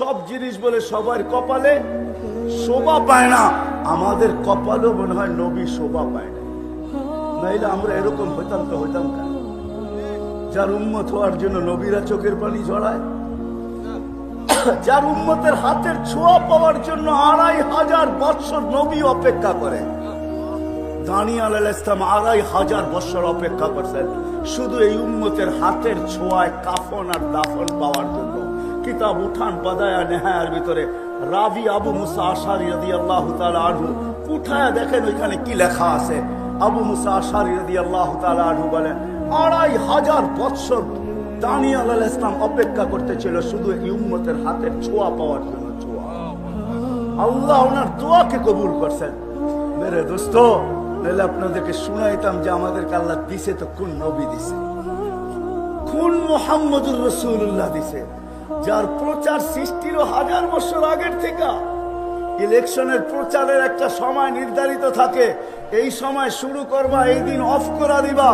সব জিনিস বলে সবার কপালে শোভা পায় না। আমাদের কপালও মনে হয় নবী শোভা পায় না। নাইলে আমরা এরকম হইতাম তো হইতাম কেন যার উন্মত হওয়ার জন্য নবীরা চোখের পানি ঝরায়, যার উন্মতের হাতের ছোঁয়া পাওয়ার জন্য আড়াই হাজার বছর নবী অপেক্ষা করে। দানিয়াল ইসলাম আড়াই হাজার বছর অপেক্ষা করছেন। শুধু এই উন্মতের হাতের ছোঁয়ায় কাফন আর দাফন পাওয়ার জন্য। কিতাব উঠান বাদায়া নেহায়ার ভিতরে। রাবি আবু মুসা আশারি রদি আল্লাহ আনহু উঠায় দেখেন ওইখানে কি লেখা আছে। আবু মুসা আশারি রদি আল্লাহ আনহু বলেন, আড়াই হাজার বৎসর দানিয়াল আল ইসলাম অপেক্ষা করতেছিল শুধু এই উম্মতের হাতের ছোঁয়া পাওয়ার জন্য ছোঁয়া। আল্লাহ ওনার দোয়াকে কবুল করছেন। মেরে দোস্ত, নাহলে আপনাদেরকে শুনাইতাম যে আমাদেরকে আল্লাহ দিছে তো কোন নবী দিছে? কোন মোহাম্মদুর রসুল্লাহ দিছে? যার প্রচার সৃষ্টিরও হাজার বছর আগের থেকে। ইলেকশনের প্রচারের একটা সময় নির্ধারিত থাকে। এই সময় শুরু করবা, এই দিন অফ করা দিবা।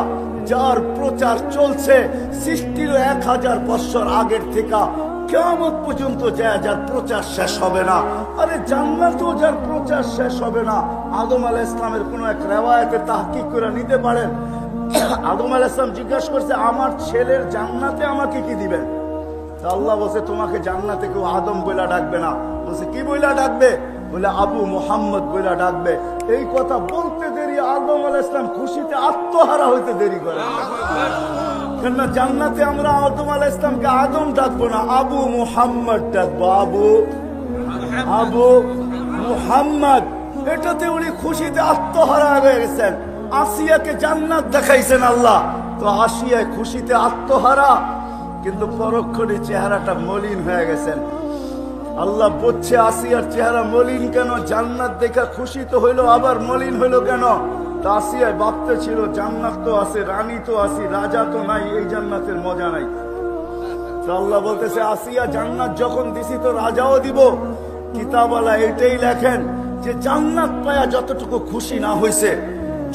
যার প্রচার চলছে সৃষ্টিরও এক হাজার বছর আগের থেকে। কেমন পর্যন্ত যায় যার প্রচার শেষ হবে না। আরে জান্নাতও যার প্রচার শেষ হবে না। আদম আলাহ ইসলামের কোনো এক রেওয়ায়তে তাহকিক করে নিতে পারেন। আদম আলাহ ইসলাম জিজ্ঞাসা করছে, আমার ছেলের জান্নাতে আমাকে কি দিবেন? আল্লাহ বলছে, তোমাকে জান্নাতে কেউ আদম বইলা ডাকবে না। বলছে, কি বইলা ডাকবে? বলে, আবু মোহাম্মদ বইলা ডাকবে। এই কথা বলতে দেরি, আদম আলাহ ইসলাম খুশিতে আত্মহারা হইতে দেরি করে। কেননা জান্নাতে আমরা আদম আলাহ ইসলামকে আদম ডাকবো না, আবু মুহাম্মদ ডাকবো। আবু আবু মুহাম্মদ, এটাতে উনি খুশিতে আত্মহারা হয়ে গেছেন। আসিয়াকে জান্নাত দেখাইছেন আল্লাহ। তো আসিয়ায় খুশিতে আত্মহারা কিন্তু পরক্ষণে চেহারাটা মলিন হয়ে গেছেন। আল্লাহ বলছে আসিয়ার চেহারা মলিন কেন? জান্নাত দেখা খুশি তো হইল, আবার মলিন হইল কেন? আসিয়ায় ভাবতে ছিল, জান্নাত তো আছে, রানী তো আছি, রাজা তো নাই, এই জান্নাতের মজা নাই। আল্লাহ বলতেছে, আসিয়া জান্নাত যখন দিছি তো রাজাও দিব। কিতাবালা এটাই লেখেন যে, জান্নাত পায়া যতটুকু খুশি না হইছে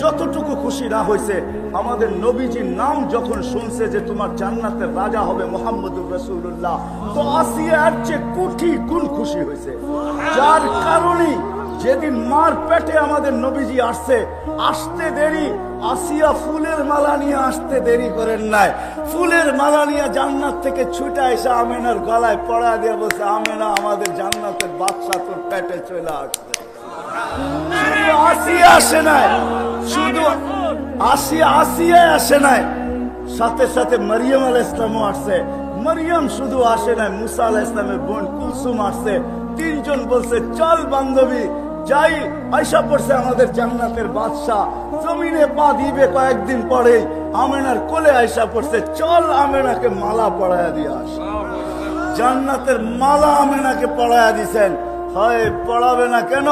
যতটুকু খুশি না হয়েছে, আমাদের নবীজির নাম যখন শুনছে যে তোমার জান্নাতের রাজা হবে মোহাম্মদুর রসুল্লাহ তো আসিয়ার চেয়ে কোটি গুণ খুশি হয়েছে। যার কারণে যেদিন মার পেটে আমাদের নবীজি আসছে, আসতে দেরি, আসিয়া ফুলের মালা নিয়ে আসতে দেরি করেন নাই। ফুলের মালা নিয়ে জান্নাত থেকে ছুটে এসে আমেনার গলায় পড়া দিয়ে বলছে, আমেনা, আমাদের জান্নাতের বাচ্চা তোর পেটে চলে আসছে শুধু আসিয়া আসে নাই। শুধু আসিয়া আসিয়া আসে নাই। সাথে সাথে মারিয়াম আল ইসলামও আসছে। মারিয়াম শুধু আসে নাই, মুসা আল ইসলামের বোন কুলসুম আসছে। তিনজন বলছে, চল বান্ধবী, যাই। আইসা পড়ছে, আমাদের জান্নাতের বাদশাহ জমিনে পা দিবে কয়েকদিন পরে। আমেনার কোলে আইসা পড়ছে, চল আমেনাকে মালা পড়ায়া দিয়ে আস। জান্নাতের মালা আমেনাকে পড়ায়া দিছেন। হয়, পড়াবে না কেন?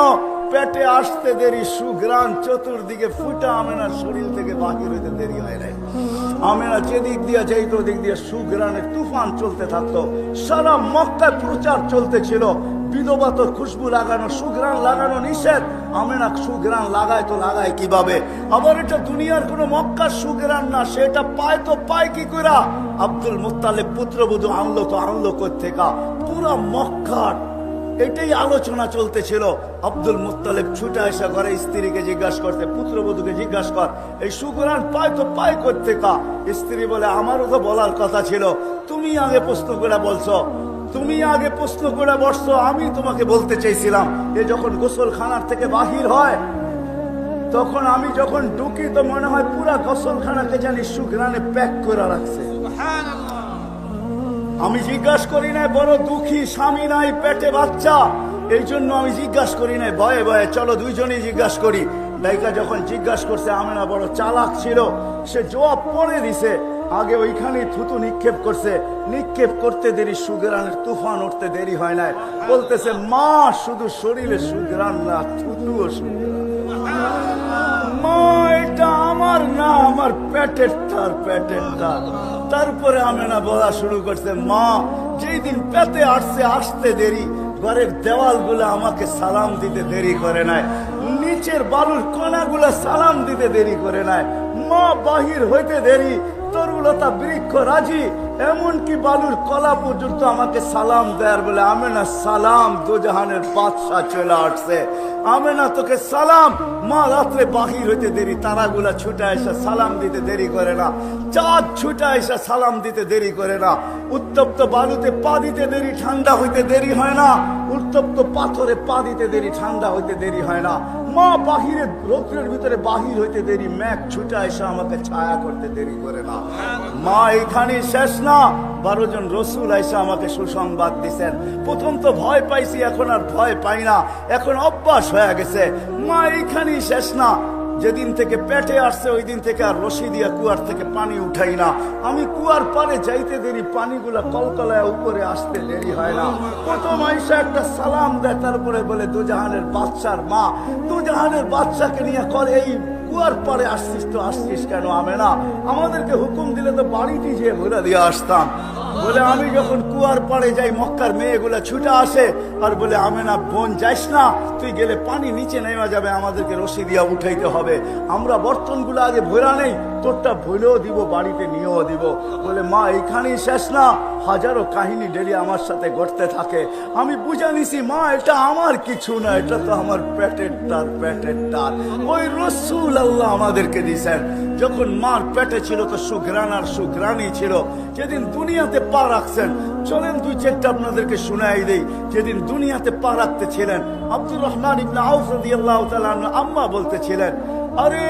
পেটে আসতে দেরি সুগ্রাণ চতুর্দিকে ফুটা আমেনার শরীর থেকে বাকি হইতে দেরি হয় নাই। আমেনা যেদিক দিয়া যাইত দিক দিয়ে সুগ্রাণের তুফান চলতে থাকতো, সারা মক্কায় প্রচার চলতে ছিল বিধবা তো খুশবু লাগানো সুগ্রাণ লাগানো নিষেধ। আমেনা সুগ্রাণ লাগায় তো লাগায় কীভাবে? আবার এটা দুনিয়ার কোন মক্কার সুগ্রাণ না, সেটা পায় তো পায় কি করা আব্দুল মুতালেব পুত্রবধূ আনলো তো আনলো কোথেকা পুরা মক্কার এটাই আলোচনা চলতেছিল। আব্দুল মুতালেব ছুটে আসা ঘরে স্ত্রীকে জিজ্ঞাসা করতে পুত্রবধূকে জিজ্ঞাসা কর, এই সুগ্রাণ পায় তো পায় করতে কা স্ত্রী বলে, আমারও তো বলার কথা ছিল। তুমি আগে প্রশ্ন করে বলছো। তুমি আগে প্রশ্ন করে বসছো, আমি তোমাকে বলতে চাইছিলাম। এ যখন গোসলখানার থেকে বাহির হয়, তখন আমি যখন ঢুকি তো মনে হয় পুরা গোসলখানাকে জানি সুগ্রানে প্যাক করে রাখছে। আমি জিজ্ঞাসা করি নাই, বড় দুঃখী স্বামী নাই, পেটে বাচ্চা। এই জন্য আমি জিজ্ঞাসা করি নাই, ভয়ে ভয়ে, চলো দুইজনেই জিজ্ঞাসা করি। নায়িকা যখন জিজ্ঞাসা করছে আমেনা বড় চালাক ছিল, সে জবাব পড়ে দিছে, আগে ওইখানে থুতু নিক্ষেপ করছে। নিক্ষেপ করতে দেরি, সুগ্রানের তুফান উঠতে দেরি হয় নাই। বলতেছে, মা, শুধু শরীরে সুগ্রান না সুগ্রান। মা, এটা আমার না, আমার পেটের তার পেটের তার। তারপরে আমেনা বলা শুরু করছে, মা যেই দিন পেতে আসছে, আসতে দেরি। ঘরের দেওয়ালগুলো আমাকে সালাম দিতে দেরি করে নাই। নিচের বালুর কণাগুলো সালাম দিতে দেরি করে নাই। মা, বাহির হইতে দেরি। তরুলতা বৃক্ষ রাজি। এমনকি বালুর কলা পর্যন্ত আমাকে সালাম দেয়ার বলে আমি না সালাম দুজাহানের বাদশাহ চলে আসছে। আমি না তোকে সালাম। মা রাত্রে বাহির হইতে দেরি, তারাগুলা ছুটে এসে সালাম দিতে দেরি করে না। চাঁদ ছুটে এসে সালাম দিতে দেরি করে না। উত্তপ্ত বালুতে পা দিতে দেরি, ঠান্ডা হইতে দেরি হয় না। উত্তপ্ত পাথরে পা দিতে দেরি, ঠান্ডা হইতে দেরি হয় না। মা বাহিরে রৌদ্রের ভিতরে বাহির হইতে দেরি ম্যাক ছুটে এসে আমাকে ছায়া করতে দেরি করে না। মা এখানে শেষ না, বারো জন রসুল আইসা আমাকে সুসংবাদ দিছেন। প্রথম তো ভয় পাইছি, এখন আর ভয় পাই না। এখন অভ্যাস হয়ে গেছে। মা, এইখানেই শেষ না। যেদিন থেকে পেটে আসছে ওই দিন থেকে আর রশি দিয়া কুয়ার থেকে পানি উঠাই না। আমি কুয়ার পারে যাইতে দেরি, পানিগুলা কলকলায় উপরে আসতে দেরি হয় না। প্রথম আইসা একটা সালাম দেয়, তারপরে বলে, দুজাহানের বাচ্চার মা, দুজাহানের বাচ্চাকে নিয়ে করে, এই কুয়ার পারে আসছিস তো আসছিস কেন? আমি না আমাদেরকে হুকুম দিলে তো বাড়িটি যেয়ে ভরে দিয়ে আসতাম। বলে, আমি যখন কুয়ার পাড়ে যাই, মক্কার মেয়েগুলা ছুটে আসে, আর বলে আমি না বোন যাইস না, তুই গেলে পানি নিচে নেমে যাবে, আমাদেরকে রশি দিয়া উঠাইতে হবে। আমরা বর্তনগুলো আগে ভরা নেই, তোরটা ভুলেও দিব, বাড়িতে নিয়েও দিব। বলে, মা, এইখানেই শেষ না, হাজারো কাহিনী ডেলি আমার সাথে ঘটতে থাকে। আমি বুঝা নিছি, মা, এটা আমার কিছু না, এটা তো আমার পেটের টার পেটের টার ওই রসুল আল্লাহ আমাদেরকে দিছেন। যখন মার পেটে ছিল, তো সুগ্রান আর সুগ্রানই ছিল। যেদিন দুনিয়াতে পা রাখছেন, চলেন দুই চারটা আপনাদেরকে শুনাই দেই। যেদিন দুনিয়াতে পা রাখতে ছিলেন আব্দুর রহমান ইবনে আউফ রাদিয়াল্লাহু তাআলা আনহু আম্মা বলতেছিলেন, আরে,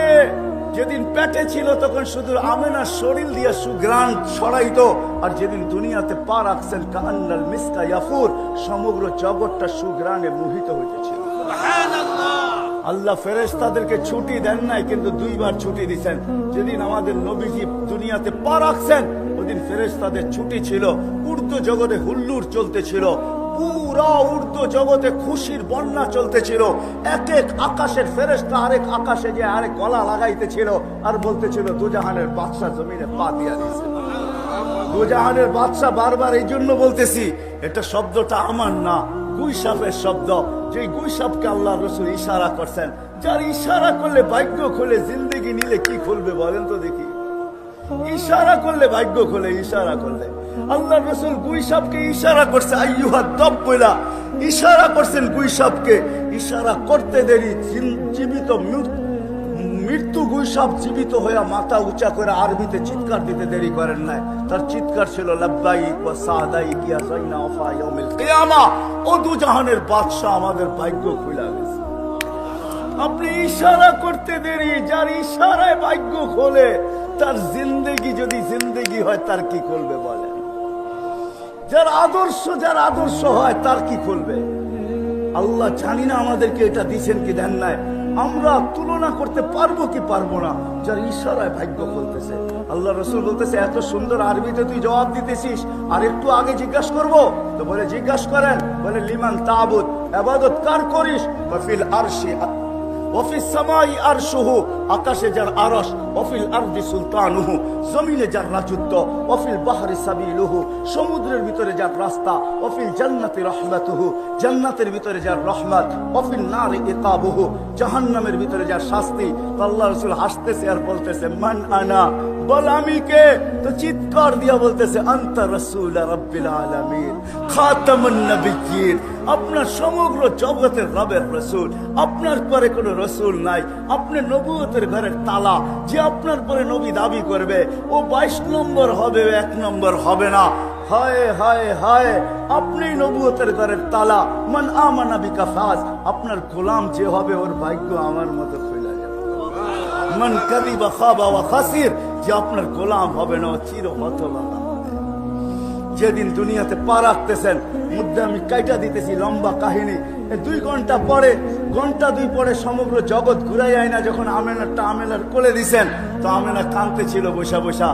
যেদিন পেটে ছিল, তখন শুধু আমেনার শরীর দিয়ে সুগ্রাণ ছড়াইতো, আর যেদিন দুনিয়াতে পা রাখছেন কান্নাল মিসকা ইয়াফুর, সমগ্র জগৎটা সুগ্রাণে মোহিত হইতেছিল। আল্লাহ ফেরেশতাদেরকে ছুটি দেন নাই, কিন্তু দুইবার ছুটি দিছেন। যেদিন আমাদের নবীজি দুনিয়াতে পা রাখছেন, ওদিন ফেরেশতাদের ছুটি ছিল। উর্দু জগতে হুল্লুর চলতেছিল। পুরা উর্দু জগতে খুশির বন্যা চলতেছিল। এক এক আকাশের ফেরেশতা আরেক আকাশে যে আরেক গলা লাগাইতেছিল আর বলতেছিল, দুজাহানের বাদশা জমিনে পা দিয়া দিয়েছে। দুজাহানের বাদশা বারবার এই জন্য বলতেছি, এটা শব্দটা আমার না। গুইসাপের শব্দ যে গুইসাপকে আল্লাহ রসুল ইশারা করছেন, যার ইশারা করলে ভাগ্য খুলে জিন্দগি নিলে কি খুলবে বলেন তো দেখি। ইশারা করলে ভাগ্য খুলে, ইশারা করলে। আল্লাহ রসুল গুইসাপকে ইশারা করছে, আইয়ুহা বইলা ইশারা করছেন গুইসাপকে। ইশারা করতে দেরি জীবিত মৃত্যু মৃত্যু গুইসাপ জীবিত হয়ে মাথা উঁচা করে আরবিতে চিৎকার দিতে দেরি করেন নাই। তার চিৎকার ছিল ও দুজাহানের বাদশা আমাদের ভাগ্য খুলে গেছে। আপনি ইশারা করতে দেরি, যার ইশারায় ভাগ্য খোলে, তার জিন্দেগি যদি জিন্দেগি হয়, তার কি করবে বলেন? যার আদর্শ যার আদর্শ হয়, তার কি করবে আল্লাহ জানি না আমাদেরকে এটা দিছেন কি দেন নাই। আমরা তুলনা করতে পারব কি পারব না? যার ইশারায় ভাগ্য বলতেছে আল্লাহ রসুল বলতেছে, এত সুন্দর আরবিতে তুই জবাব দিতেছিস, আর একটু আগে জিজ্ঞাসা করব? তো বলে, জিজ্ঞাসা করেন। বলে, লিমান তাবুত, আবাদত কার করিস? ফিল আরশি সামাই সাবিলুহু, সমুদ্রের ভিতরে রাস্তা রহমাতুহু, জান্নাতের ভিতরে ইকাবুহু জাহান্নামের ভিতরে যার শাস্তি রাসূল হাসতেছে আর বলতেছে, মান আনা? বল, আমি কে? তো চিৎকার দিয়া বলতেছে রসুল আপনার সমগ্র জগতের রবের রসুল, আপনার পরে কোনো রসুল নাই। আপনি নবুয়তের ঘরের তালা, যে আপনার পরে নবী দাবি করবে, ও বাইশ নম্বর হবে এক নম্বর হবে না। হায় হায় হায় আপনি নবুয়তের ঘরের তালা। মান আমানা বিকাফাজ আপনার গোলাম যে হবে, ওর ভাগ্য আমার মতো খুলে যাবে মন কাদিবা খাবা ওয়া খাসির, যে আপনার গোলাম হবে না চির হতবাগা হবে। যেদিন দুনিয়াতে পা রাখতেছেন মধ্যে আমি কাইটা দিতেছি লম্বা কাহিনী। দুই ঘণ্টা পরে, ঘণ্টা দুই পরে সমগ্র জগৎ ঘুরাই আয় না, যখন আমেনারটা আমেনার কোলে দিছেন, তো আমেনা কাঁদতে ছিল বসা বসা।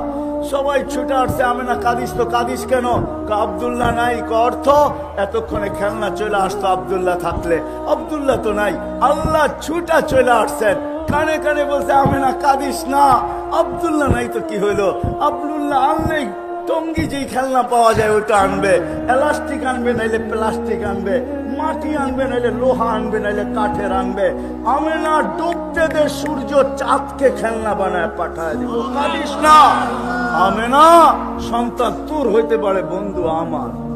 সবাই ছুটে আসছে, আমেনা, কাঁদিস তো, কাঁদিস কেন? আবদুল্লাহ নাই। ক, অর্থ? এতক্ষণে খেলনা চলে আসতো আবদুল্লাহ থাকলে। আবদুল্লাহ তো নাই। আল্লাহ ছুটা চলে আসছেন। কানে কানে বলছে, আমেনা, কাঁদিস না। আবদুল্লাহ নাই তো কি হইল? আবদুল্লাহ আনলেই টঙ্গি যেই খেলনা পাওয়া যায়, ওইটা আনবে। এলাস্টিক আনবে, নাইলে প্লাস্টিক আনবে। মাটি আনবে, নাইলে লোহা আনবে, নাইলে কাঠের আনবে। আমি না ডুবতে দে সূর্য, চাঁদকে খেলনা বানায় পাঠায় দিব। কাঁদিস না। আমি না সন্তান, তোর হইতে পারে বন্ধু আমার।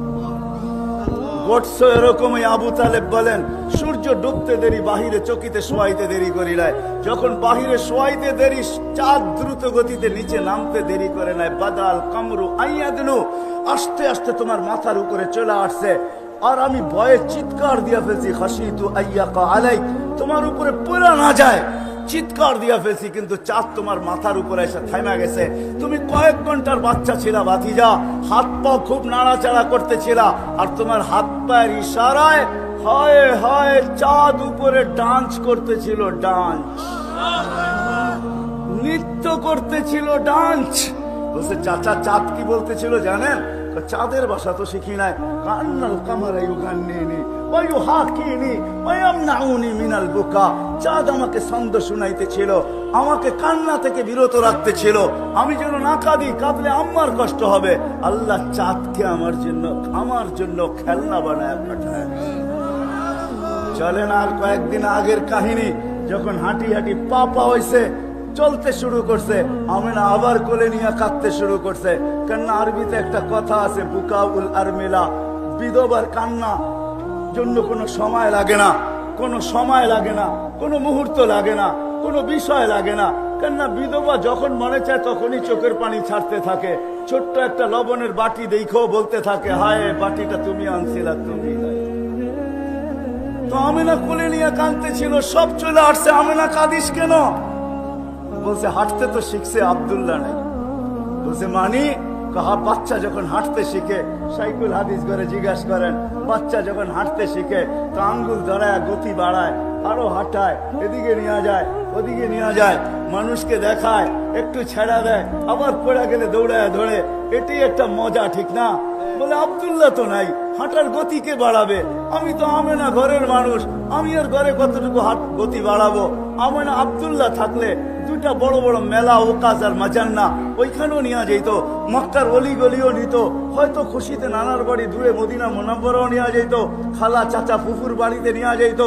বটস এরকমই আবু তালেব বলেন, সূর্য ডুবতে দেরি, বাহিরে চকিতে শোয়াইতে দেরি করি করিলায়। যখন বাহিরে শোয়াইতে দেরি, চাঁদ দ্রুত গতিতে নিচে নামতে দেরি করে নাই। বাদাল কামরু আইয়া দিনু আস্তে আস্তে তোমার মাথার উপরে চলে আসছে। আর আমি ভয়ে চিৎকার দিয়া ফেলছি হাসি তু আইয়া আলাই, তোমার উপরে পড়া না যায়। চিৎকার দিয়া ফেলছি, কিন্তু চাঁদ তোমার মাথার উপরে এসে থাইমা গেছে। তুমি কয়েক ঘণ্টার বাচ্চা ছিলা বাতিজা হাত পা খুব নাড়াচাড়া করতেছিলা আর তোমার হাত পায়ের ইশারায় হয় হয় চাঁদ উপরে ডান্স করতেছিল ডান্স। নৃত্য করতেছিল ডান্স। বলছে, চাচা, চাঁদ কি বলতেছিল জানেন? চাঁদের ভাষা তো শিখি নাই। কান্নাল কামারা ইউগান্নিনি বুকা। চাঁদ আমাকে আমাকে কান্না থেকে বিরত আমি যেন না কাঁদি, কাঁদলে আমার কষ্ট হবে। আল্লাহ চাঁদকে আমার জন্য আমার জন্য খেলনা বানায় পাঠায়। চলেন আর কয়েকদিন আগের কাহিনী, যখন হাঁটি হাঁটি পা পা হয়েছে চলতে শুরু করছে। আমিনা আবার কোলে নিয়ে কাঁদতে শুরু করছে। কেননা আরবিতে একটা কথা আছে, বুকাউল আর মেলা বিধবার কান্না জন্য কোনো সময় লাগে না। কোনো সময় লাগে না, কোনো মুহূর্ত লাগে না, কোনো বিষয় লাগে না। কেননা বিধবা যখন মনে চায় তখনই চোখের পানি ছাড়তে থাকে। ছোট্ট একটা লবণের বাটি দেখো বলতে থাকে, হায়, বাটিটা তুমি আনছিলা, তুমি। তো আমিনা কোলে নিয়ে কাঁদতে ছিল সব চলে আসছে। আমিনা, কাঁদিস কেন? বলছে, হাঁটতে তো শিখছে আবদুল্লাহ নাই বলছে, মানি? কাহা, বাচ্চা যখন হাঁটতে শিখে, সাইকুল হাদিস করে জিজ্ঞাসা করেন, বাচ্চা যখন হাঁটতে শিখে, তো আঙ্গুল ধরায়, গতি বাড়ায়, আরও হাঁটায়, এদিকে নিয়ে যায়, ওদিকে নিয়ে যায়, মানুষকে দেখায়, একটু ছেড়া দেয়, আবার পড়ে গেলে দৌড়ায়, ধরে এটি একটা মজা, ঠিক না? বলে, আবদুল্লাহ তো নাই, হাঁটার গতিকে বাড়াবে? আমি তো আমেনা ঘরের মানুষ, আমি আর ঘরে কতটুকু হাট, গতি বাড়াবো? আমেনা আবদুল্লাহ থাকলে দুটা বড় বড় মেলা ওকাজ আর মাজান্না ওইখানেও নিয়ে যেত মক্কার অলি গলিও নিত। হয়তো খুশিতে নানার বাড়ি দূরে মদিনা মোনাব্বরাও নিয়ে যেত খালা চাচা ফুফুর বাড়িতে নিয়ে যেত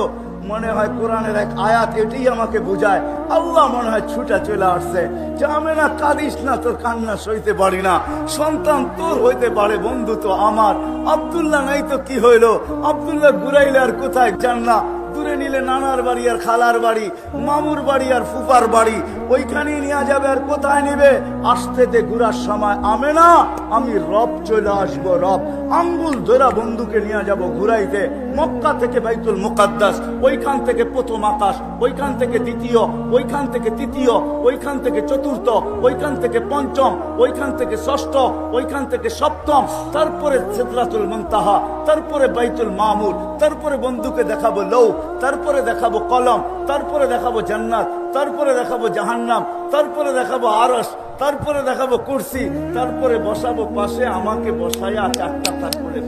মনে হয় কোরআনের এক আয়াত এটাই আমাকে বোঝায়। আল্লাহ মনে হয় ছুটা চলে আসছে। যে না কাঁদিস না, তোর কান্না সইতে পারি না। সন্তান তোর হইতে পারে, বন্ধু তো আমার। আব্দুল্লাহ নাই তো কি হইল? আবদুল্লাহ ঘুরাইলে আর কোথায় যান না? দূরে নিলে নানার বাড়ি আর খালার বাড়ি, মামুর বাড়ি আর ফুফার বাড়ি। ওইখানেই নিয়ে যাবে আর কোথায় নিবে? আসতে দে ঘুরার সময় আমে না, আমি রব চলে আসব, রব। আঙ্গুল ধরা বন্ধুকে নিয়ে যাব ঘুরাইতে। মক্কা থেকে বাইতুল মুকাদ্দাস, ওইখান থেকে প্রথম আকাশ, ওইখান থেকে দ্বিতীয়, ওইখান থেকে তৃতীয়, ওইখান থেকে চতুর্থ, ওইখান থেকে পঞ্চম, ওইখান থেকে ষষ্ঠ, ওইখান থেকে সপ্তম, তারপরে সিদরাতুল মুনতাহা, তারপরে বাইতুল মামুর, তারপরে বন্ধুকে দেখাবো লৌ তারপরে দেখাবো কলম তারপরে দেখাবো জান্নাত, তারপরে দেখাবো জাহান্নাম, তারপরে দেখাবো আরস তারপরে দেখাবো কুরসি, তারপরে বসাবো পাশে আমাকে বসায়া চারটা তারপরে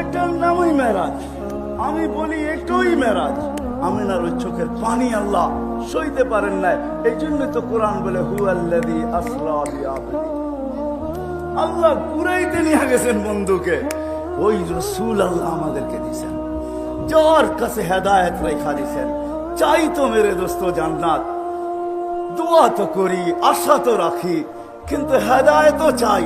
এটার নামই মেরাজ। আমি বলি এটাই মেরাজ। আমিনার ওই চোখের পানি আল্লাহ সইতে পারেন নাই। এই জন্য তো কোরআন বলে হু আল্লাদি আল্লাহ পুরাইতে নিয়ে গেছেন বন্ধুকে। ওই রসুল আল্লাহ আমাদেরকে দিছেন যার কাছে হেদায়ত রেখা দিছেন চাই তো মেরে দোস্ত জান্নাত। দোয়া তো করি, আশা তো রাখি, কিন্তু হেদায়তও চাই।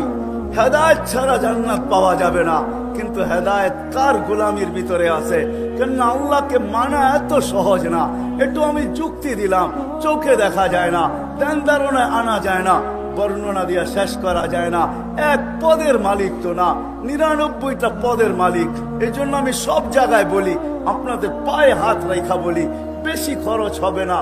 হেদায়ত ছাড়া জান্নাত পাওয়া যাবে না, কিন্তু হেদায়ত কার গোলামির ভিতরে আছে? কেননা আল্লাহকে মানা এত সহজ না। একটু আমি যুক্তি দিলাম, চোখে দেখা যায় না ধ্যান ধারণায় আনা যায় না। বর্ণনা দিয়ে শেষ করা যায় না। এক পদের মালিক তো না, নিরানব্বইটা পদের মালিক। এই জন্য আমি সব জায়গায় বলি, আপনাদের পায়ে হাত রেখা বলি, বেশি খরচ হবে না।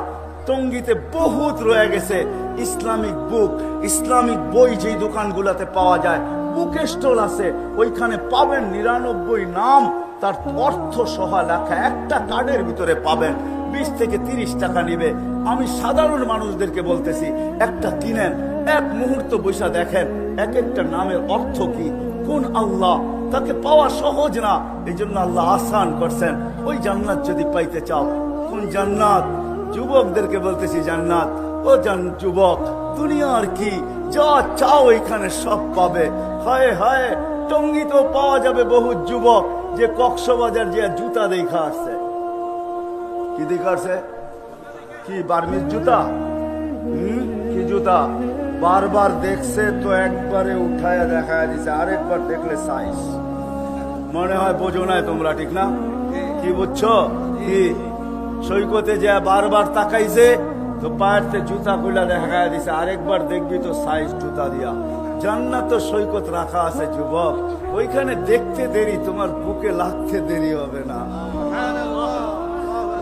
টঙ্গিতে বহুত রয়ে গেছে, ইসলামিক বুক, ইসলামিক বই যেই দোকানগুলোতে পাওয়া যায় বুক স্টল আছে, ওইখানে পাবেন নিরানব্বই নাম, তার অর্থ সহ লেখা একটা কার্ডের ভিতরে পাবেন। বিশ থেকে তিরিশ টাকা নিবে। আমি সাধারণ মানুষদেরকে বলতেছি, একটা কিনেন, এক মুহূর্ত বৈশা দেখেন, এক একটা নামের অর্থ কি, কোন আল্লাহ, তাকে পাওয়া সহজ না। এই জন্য আল্লাহ আসান করছেন, ওই জান্নাত যদি পাইতে চাও, কোন জান্নাত? যুবকদেরকে বলতেছি, জান্নাত। ও জান যুবক, দুনিয়ার কি? যা চাও এখানে সব পাবে। হায় হায় টঙ্গি তো পাওয়া যাবে বহু যুবক, যে কক্সবাজার যে জুতা দেখা আসছে কি দেখা আসছে কি, বার্মিজ জুতা? হুম, কি জুতা? বারবার দেখছে তো একবারে উঠায় দেখা দিছে, আরেকবার দেখলে সাইজ মনে হয় বোঝো নাই তোমরা, ঠিক না? কি বুঝছ? কি? সৈকতে যে বারবার তাকাইছে, তো পায়েরতে জুতা কইলা দেখা দিছে, আরেকবার দেখবি তো সাইজ জুতা দিয়া। জান্নাত সৈকত রাখা আছে, যুবক। ওইখানে দেখতে দেরি, তোমার বুকে লাগতে দেরি হবে না।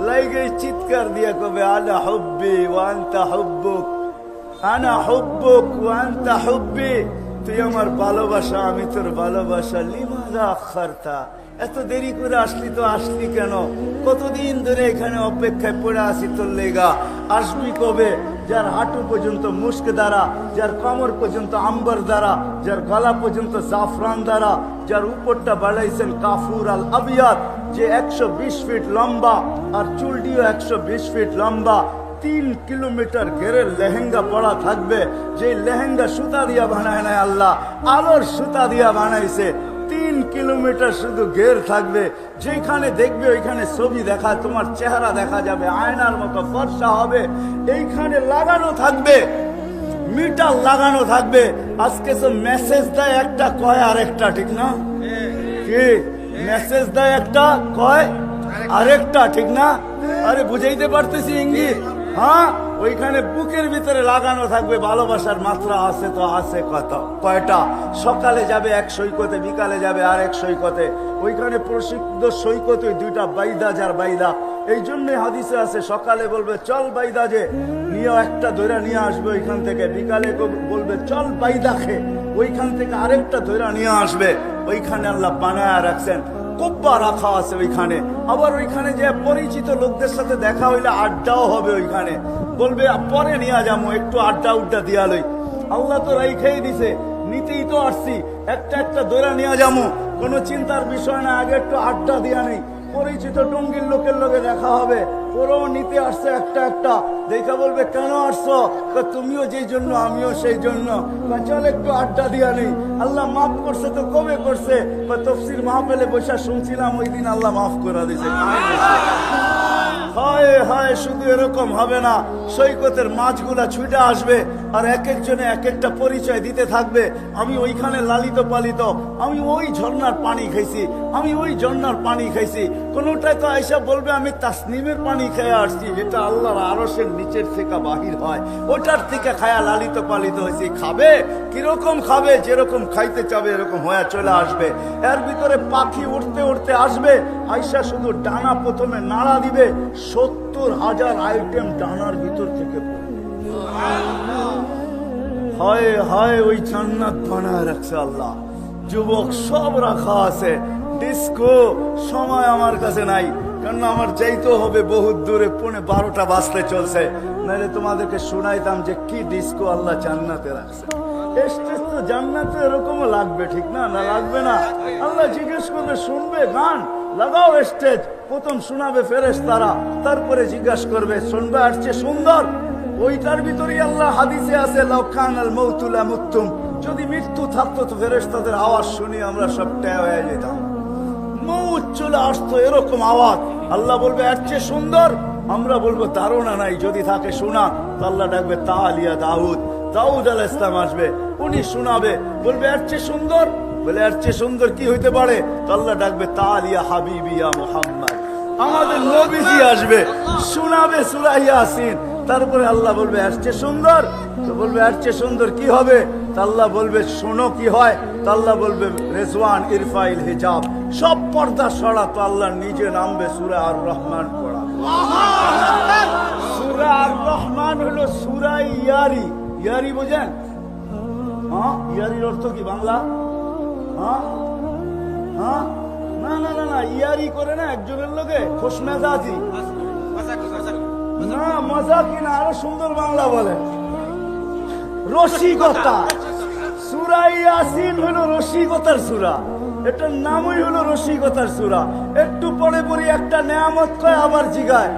লাইগে চিৎকার দিয়া কবে, আলা হব্বি ওয়ান্তা হব্বুক, আনা হব্বুক ওয়ান্তা হব্বি, তুই আমার ভালোবাসা, আমি তোর ভালোবাসা, লিমাদা আখারতা এত দেরি করে আসলি তো আসলি কেন? কতদিন ধরে এখানে অপেক্ষায় পড়ে আসি তোর লেগা? আসবি কবে? যার হাঁটু পর্যন্ত মুস্ক দ্বারা, যার কমর পর্যন্ত আম্বর দ্বারা, যার গলা পর্যন্ত জাফরান দ্বারা, যার উপরটা বাড়াইছেন কাফুর আল আবিয়াত যে একশো বিশ ফিট লম্বা আর চুলটিও একশো বিশ ফিট লম্বা, তিন কিলোমিটার ঘেরের লেহেঙ্গা পড়া থাকবে যে লেহেঙ্গা সুতা দিয়া বানায় নাই আল্লাহ, আলোর সুতা দিয়া বানাইছে। তিন কিলোমিটার শুধু ঘের থাকবে। যেখানে দেখবে ওইখানে ছবি দেখা, তোমার চেহারা দেখা যাবে, আয়নার মতো ফর্সা হবে। এইখানে লাগানো থাকবে, মিটার লাগানো থাকবে। আজকে তো মেসেজ দেয় একটা, কয় আর একটা ঠিক না? কি? মেসেজ দেয় একটা, কয় আরেকটা, ঠিক না? আরে বুঝাইতে পারতেছি, ইঙ্গিত? হ্যাঁ? ওইখানে বুকের ভিতরে লাগানো থাকবে, ভালোবাসার মাত্রা আছে তো আছে কত? কয়টা? সকালে যাবে এক সৈকতে, বিকালে যাবে আর এক সৈকতে। ওইখানে প্রসিদ্ধ সৈকত ওই দুইটা বাইদা যার বাইদা। এই জন্যে হাদিসে আছে, সকালে বলবে, চল বাইদা যে, নিয়ে একটা ধৈরা নিয়ে আসবে ওইখান থেকে। বিকালে বলবে, চল বাইদা খে। ওইখান থেকে আরেকটা ধৈরা নিয়ে আসবে। ওইখানে আল্লাহ বানায় রাখছেন। কোব্বা রাখা আছে ওইখানে। আবার ওইখানে যে পরিচিত লোকদের সাথে দেখা হইলে আড্ডাও হবে ওইখানে। বলবে, পরে নিয়ে যাব একটু আড্ডা উড্ডা দিয়া লই। আল্লাহ তো রাইখাই দিছে, নিতেই তো আসছি, একটা একটা দৈরা নিয়ে যাব কোনো চিন্তার বিষয় না, আগে একটু আড্ডা দিয়া নেই। পরিচিত টঙ্গির লোকের লোকে দেখা হবে। ওরাও নিতে আসছে একটা একটা। দেখা বলবে, কেন আসছো? তুমিও যেই জন্য, আমিও সেই জন্য। চল একটু আড্ডা দিয়া নেই। আল্লাহ মাফ করছে তো কবে করছে? তফসির তফসির মাহফেলে বসে শুনছিলাম, ওই দিন আল্লাহ মাফ করে দিছে হায় হায়, শুধু এরকম হবে না। সৈকতের মাছগুলা ছুটে আসবে আর এক একজনে এক একটা পরিচয় দিতে থাকবে। আমি ওইখানে লালিত পালিত, আমি ওই ঝর্ণার পানি খাইছি, আমি ওই ঝর্ণার পানি খাইছি। কোনোটাই তো আইসা বলবে, আমি তাসনিমের পানি খেয়ে আসছি। যেটা আল্লাহর আরসের নিচের থেকে বাহির হয়। ওটার থেকে খায়া লালিত পালিত হয়েছি। খাবে? কীরকম খাবে? যেরকম খাইতে চাবে, এরকম হয়ে চলে আসবে। এর ভিতরে পাখি উঠতে উঠতে আসবে। আইসা শুধু ডানা প্রথমে নাড়া দিবে সত্তর হাজার আইটেম ডানার ভিতর থেকে। হায় হায়, ওই জান্নাত বানায় রাখছে আল্লাহ। যুবক সব রাখা আছে। ডিস্কো সময় আমার কাছে নাই কারণ আমার যাইতে হবে বহুত দূরে, পৌনে বারোটা বাজতে চলছে। নাহলে তোমাদেরকে শোনাইতাম যে কি ডিস্কো আল্লাহ জান্নাতে রাখছে। স্টেজ তো জান্নাতে এরকমও লাগবে, ঠিক না? না লাগবে না? আল্লাহ জিজ্ঞেস করবে শুনবে, গান। লাগাও স্টেজ প্রথম শোনাবে ফেরেস তারা। তারপরে জিজ্ঞাসা করবে, শুনবে আসছে সুন্দর? ওইটার ভিতরেই আল্লাহ হাদিসে আছে লক্ষান আল মৌতুলা মুত্তুম যদি মৃত্যু থাকতো তো ফেরেশতাদের আওয়াজ শুনি আমরা সব ট্যা হয়ে যেতাম। মৌত চলে আসতো এরকম আওয়াজ। আল্লাহ বলবে এর চেয়ে সুন্দর? আমরা বলব, ধারণা নাই, যদি থাকে শোনা। তো আল্লাহ ডাকবে তালিয়া দাউদ। দাউদ আল ইসলাম আসবে, উনি শোনাবে। বলবে এর চেয়ে সুন্দর? বলে, এর চেয়ে সুন্দর কি হইতে পারে? তো আল্লাহ ডাকবে, তালিয়া হাবিবিয়া মোহাম্মদ। আমাদের নবীজি আসবে, শোনাবে সুরাইয়া আসিন তারপরে আল্লাহ বলবে চেয়ে সুন্দর? তো বলবে, এর চেয়ে সুন্দর কি হবে? তা বলবে, শোনো কি হয়? তা বলবে, রেজওয়ান ইরফাইল হিজাব। সব পর্দা সরা তো আল্লাহ নিজে নামবে, সুরা আর রহমান পড়া। সুরা আর রহমান হলো সুরা ইয়ারি। ইয়ারি বোঝেন? হ্যাঁ ইয়ারির অর্থ কি বাংলা? না না না না করে না, একজনের লোকে না কিনা সুন্দর বাংলা বলে। রসিকতা। ইয়াসিন রসিকতার এটার নামই হলো রসিকতার সুরা। একটু পরে পরে একটা নেয়ামত কয় আবার জিগায়।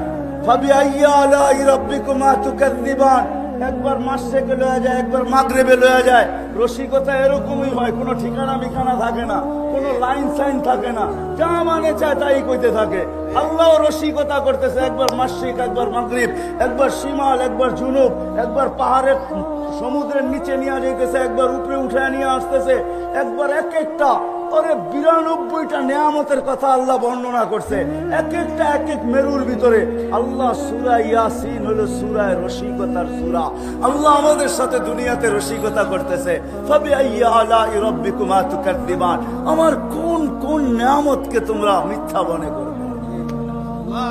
একবার মাসেকে লয়া যায়, একবার মাগরেবে লয়া যায়। রসিকতা এরকমই হয়, কোনো ঠিকানা মিখানা থাকে না, কোনো লাইন সাইন থাকে না, যা মানে চায় তাই কইতে থাকে। আল্লাহ রসিকতা করতেছে, একবার মাসিক, একবার মাগরিব, একবার সীমাল একবার জুনুব, একবার পাহাড়ের সমুদ্রের নিচে নিয়ে যেতেছে একবার উপরে উঠে নিয়ে আসতেছে, একবার এক একটা ওরে বিরানব্বইটা নেয়ামতের কথা আল্লাহ বর্ণনা করছে। এক একটা, এক এক মেরুর ভিতরে। আল্লাহ সুরা ইয়াসিন হলো সুরায় রসিকতার সুরা। আল্লাহ আমাদের সাথে দুনিয়াতে রসিকতা করতেছে। তুকাদ্দিমান আমার কোন কোন নেয়ামতকে তোমরা মিথ্যা মনে করবে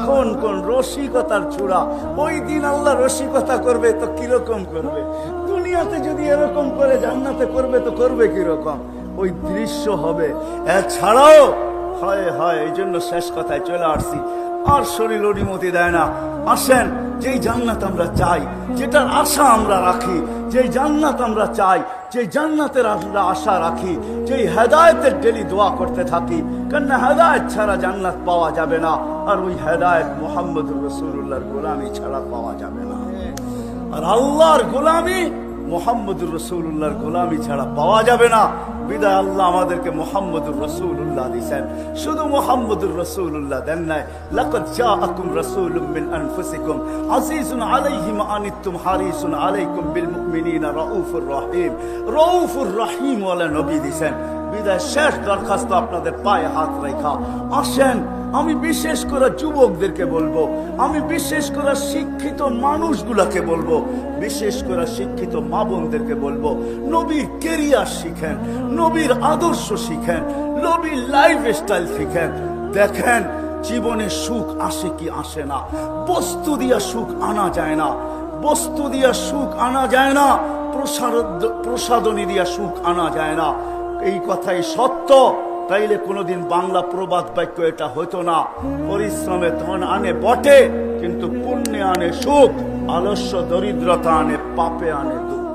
কোন কোন রসিকতার চূড়া ওই দিন আল্লাহ রসিকতা করবে তো কীরকম করবে? দুনিয়াতে যদি এরকম করে জান্নাতে করবে তো করবে কীরকম? ওই দৃশ্য হবে। এছাড়াও, হয় হয়, এই জন্য শেষ কথায় চলে আসছি। আর শরীর অনুমতি দেয় না। আসেন, যেই জান্নাত আমরা চাই, যেটার আশা আমরা রাখি, যেই জান্নাত আমরা চাই যে জান্নাতের আমরা আশা রাখি, যেই হেদায়তের ডেলি দোয়া করতে থাকি, কেননা হেদায়ত ছাড়া জান্নাত পাওয়া যাবে না, আর ওই হেদায়ত মোহাম্মদ রসুল্লাহর গোলামি ছাড়া পাওয়া যাবে না। আর আল্লাহর গোলামি মোহাম্মদুর রসুল্লাহর গোলামি ছাড়া পাওয়া যাবে না। বিদায় আল্লাহ আমাদেরকে মোহাম্মদুর রসুল্লাহ দিছেন শুধু মোহাম্মদুর রসুল্লাহ দেন নাই। লাকাদ জাআকুম রাসূলুম মিন আনফুসিকুম। আজিজুন আলাইহি মা আনিতুম হারিসুন আলাইকুম বিল মুমিনিনা রাউফুর রহিম। রাউফুর রহিম ওয়ালা নবী দিছেন বিদায় শেষ দরখাস্ত আপনাদের পায়ে হাত রেখা। আসেন, আমি বিশেষ করে যুবকদেরকে বলব, আমি বিশেষ করে শিক্ষিত মানুষগুলাকে বলব, বিশেষ করে শিক্ষিত মা বোনদেরকে বলব, নবীর কেরিয়ার শিখেন, নবীর আদর্শ শিখেন, নবীর লাইফ স্টাইল শিখেন। দেখেন, জীবনে সুখ আসে কি আসে না, বস্তু দিয়া সুখ আনা যায় না, বস্তু দিয়া সুখ আনা যায় না প্রসাদ প্রসাদনী দিয়া সুখ আনা যায় না। এই কথাই সত্য। তাইলে কোনোদিন বাংলা প্রবাদ বাক্য এটা হতো না। পরিশ্রমে ধন আনে বটে, কিন্তু পুণ্যে আনে সুখ, আলস্য দরিদ্রতা আনে পাপে আনে দুঃখ।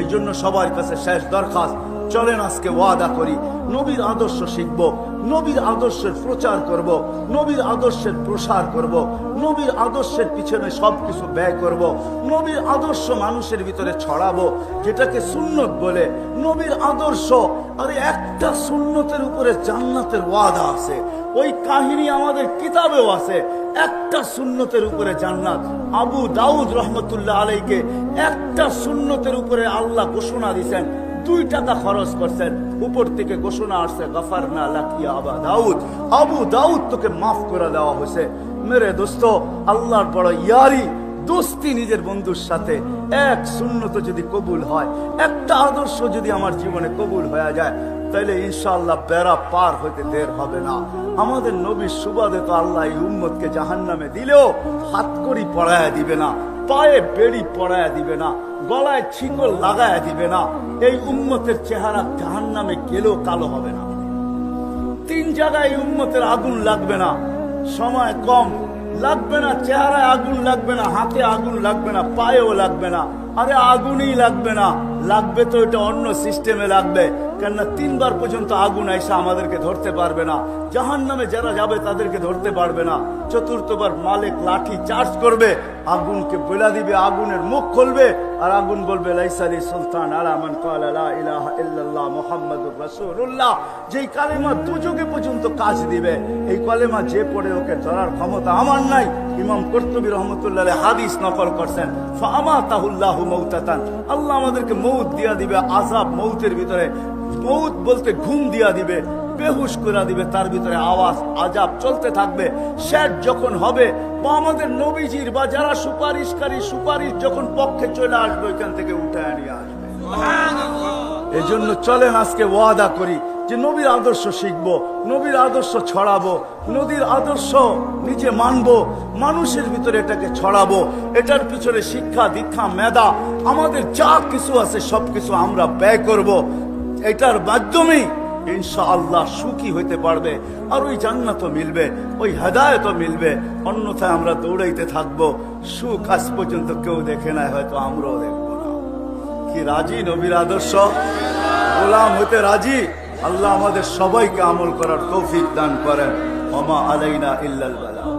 এই জন্য সবার কাছে শেষ দরখাস্ত। চলেন আজকে ওয়াদা করি। নবীর আদর্শ শিখব, নবীর আদর্শের প্রচার করব, নবীর আদর্শের প্রসার করব, নবীর আদর্শের পিছনে সবকিছু ব্যয় করব, নবীর আদর্শ মানুষের ভিতরে ছড়াবো, যেটাকে সুন্নত বলে। নবীর আদর্শ, আরে একটা সুন্নতের উপরে জান্নাতের ওয়াদা আছে। ওই কাহিনী আমাদের কিতাবেও আছে। একটা সুন্নতের উপরে জান্নাত। আবু দাউদ রহমতুল্লাহ আলাইকে একটা সুন্নতের উপরে আল্লাহ ঘোষণা দিছেন দুই টাকা খরচ করছেন। উপর থেকে ঘোষণা আসছে গফার না লাকিয়া আবা দাউদ। আবু দাউদ তোকে মাফ করে দেওয়া হয়েছে। মেরে দোস্ত, আল্লাহর বড় ইয়ারি, দোস্তি নিজের বন্ধুর সাথে। এক শূন্যত যদি কবুল হয়, একটা আদর্শ যদি আমার জীবনে কবুল হয়ে যায়, তাহলে ইনশাআল্লাহ বেড়া পার হইতে দের হবে না। আমাদের নবীর সুবাদে তো আল্লাহ এই উম্মতকে জাহান নামে দিলেও হাত করি পড়ায় দিবে না। পায়ে বেড়ি পড়ায় দিবে না, গলায় ছিঙ্গল লাগায় দিবে না, এই উম্মতের চেহারা জাহান নামে গেলেও কালো হবে না। তিন জায়গায় উম্মতের আগুন লাগবে না, সময় কম, লাগবে না, চেহারায় আগুন লাগবে না, হাতে আগুন লাগবে না, পায়েও লাগবে না, আরে আগুনই লাগবে না। লাগবে তো এটা অন্য সিস্টেমে লাগবে। কেননা তিনবার পর্যন্ত আগুন এসে আমাদেরকে ধরতে পারবে না। জাহান নামে যারা যাবে তাদেরকে ধরতে পারবে না। চতুর্থবার মালিক লাঠি চার্জ করবে, আগুনকে বেলা দিবে, আগুনের মুখ খুলবে, আর আগুন বলবে লাইসালি সুলতান আলামান ইল্লাল্লাহ মুহাম্মাদুর রাসূলুল্লাহ। যেই কালেমা দুযোগে পর্যন্ত কাজ দিবে, এই কালেমা যে পড়ে ওকে ধরার ক্ষমতা আমার নাই। ইমাম কর্তবী রহমতুল্লাহ হাদিস নকল করছেন ফামা তাহুল্লাহু মৌতাতান আল্লাহ আমাদেরকে মৌত দিয়া দিবে আজাব মৌতের ভিতরে। মৌত বলতে ঘুম দিয়া দিবে, বেহুশ করে দিবে, তার ভিতরে আওয়াজ আজাব চলতে থাকবে। শেষ যখন হবে আমাদের নবীজির বা যারা সুপারিশকারী, সুপারিশ যখন পক্ষে চলে আসবে, ওইখান থেকে উঠে নিয়ে আসবে। এই জন্য চলেন আজকে ওয়াদা করি যে নবীর আদর্শ শিখব, নবীর আদর্শ ছড়াবো নদীর আদর্শ নিজে মানবো, মানুষের ভিতরে এটাকে ছড়াবো। এটার পিছনে শিক্ষা, দীক্ষা, মেধা, আমাদের যা কিছু আছে সব কিছু আমরা ব্যয় করব। এটার মাধ্যমেই ইনশাআল্লাহ সুখী হইতে পারবে আর ওই জান্নাত মিলবে, ওই হেদায়তও মিলবে। অন্যথায় আমরা দৌড়াইতে থাকব। সুখ আজ পর্যন্ত কেউ দেখে নাই, হয়তো আমরাও দেখব। কি রাজি নবীর আদর্শ? গোলাম হতে রাজি? আল্লাহ আমাদের সবাইকে আমল করার তৌফিক দান করেন। মামা আলাইনা ইল্লাল বালা।